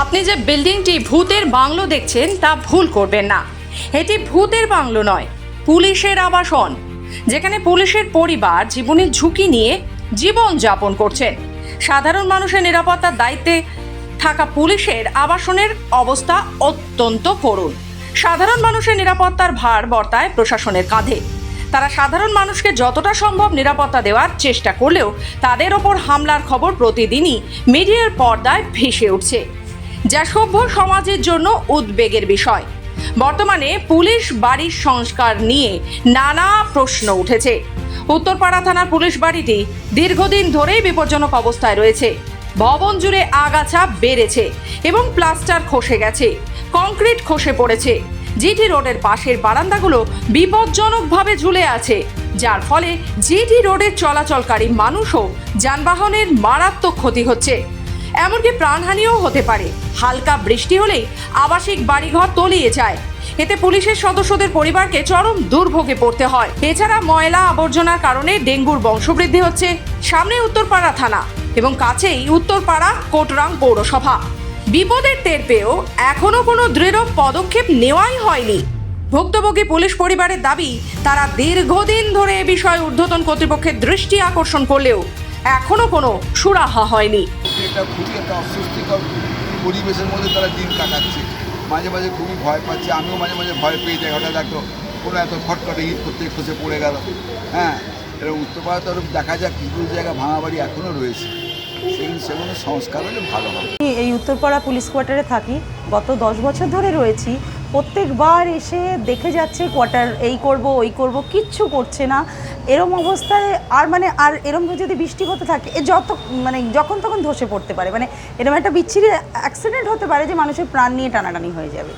আপনি যে বিল্ডিংটি ভূতের বাংলো দেখছেন তা ভুল করবেন না। এটি ভূতের বাংলো নয়, পুলিশের আবাসন, যেখানে পুলিশের পরিবার জীবনের ঝুঁকি নিয়ে জীবন যাপন করছেন। সাধারণ মানুষের নিরাপত্তার দায়িত্বে থাকা পুলিশের আবাসনের অবস্থা অত্যন্ত করুণ। সাধারণ মানুষের নিরাপত্তার ভার বর্তায় প্রশাসনের কাঁধে। তারা সাধারণ মানুষকে যতটা সম্ভব নিরাপত্তা দেওয়ার চেষ্টা করলেও তাদের ওপর হামলার খবর প্রতিদিনই মিডিয়ার পর্দায় ভেসে উঠছে। যা সভ্য সমাজের জন্য উদ্বেগের বিষয়। বর্তমানে পুলিশ বাড়ির সংস্কার নিয়ে নানা প্রশ্ন উঠেছে। উত্তরপাড়া থানার পুলিশ বাড়িটি দীর্ঘদিন ধরেই বিপজ্জনক অবস্থায় রয়েছে। ভবন জুড়ে আগাছা বেড়েছে এবং প্লাস্টার খসে গেছে, কংক্রিট খসে পড়েছে। জিটি রোডের পাশের বারান্দাগুলো বিপজ্জনকভাবে ঝুলে আছে, যার ফলে জিটি রোডের চলাচলকারী মানুষও যানবাহনের মারাত্মক ক্ষতি হচ্ছে। এমনকি প্রাণহানিও হতে পারে। হালকা বৃষ্টি হলেই আবাসিক বাড়িঘর তলিয়ে যায়। এতে পুলিশের সদস্যদের পরিবারকে চরম দুর্ভোগে পড়তে হয়। এছাড়া ময়লা আবর্জনার কারণে ডেঙ্গুর বংশবৃদ্ধি হচ্ছে সামনে উত্তরপাড়া থানা এবং কাছেই উত্তরপাড়া কোটরাং পৌরসভা। বিপদের টের পেয়েও এখনও কোনো দৃঢ় পদক্ষেপ নেওয়াই হয়নি। ভুক্তভোগী পুলিশ পরিবারের দাবি, তারা দীর্ঘদিন ধরে এ বিষয়ে ঊর্ধ্বতন কর্তৃপক্ষের দৃষ্টি আকর্ষণ করলেও এখনও কোনো সুরাহা হয়নি। এটা খুবই একটা অস্বস্তিকর পরিবেশের মধ্যে তারা দিন কাটাচ্ছে। মাঝে মাঝে খুবই ভয় পাচ্ছে। আমিও মাঝে মাঝে ভয় পেয়ে যাই। হঠাৎ একটা কোনো এত খটখটে ইট করতে খসে পড়ে গেল। হ্যাঁ এরকম উত্তরপাড়া তরফ দেখা যাক কিছু জায়গায় ভাঙা বাড়ি এখনও রয়েছে। সেই সেগুলো সংস্কার হলে ভালো হবে। আমি এই উত্তরপাড়া পুলিশ কোয়ার্টারে থাকি। গত দশ বছর ধরে রয়েছি। প্রত্যেকবার এসে দেখে যাচ্ছে কোয়ার্টার এই করব, ওই করব, কিচ্ছু করছে না। এরম অবস্থায় আর মানে আর এরম যদি বৃষ্টি হতে থাকে, এ যত মানে যখন তখন ধসে পড়তে পারে। মানে এরম একটা বিচ্ছিরি অ্যাক্সিডেন্ট হতে পারে যে মানুষের প্রাণ নিয়ে টানাটানি হয়ে যাবে।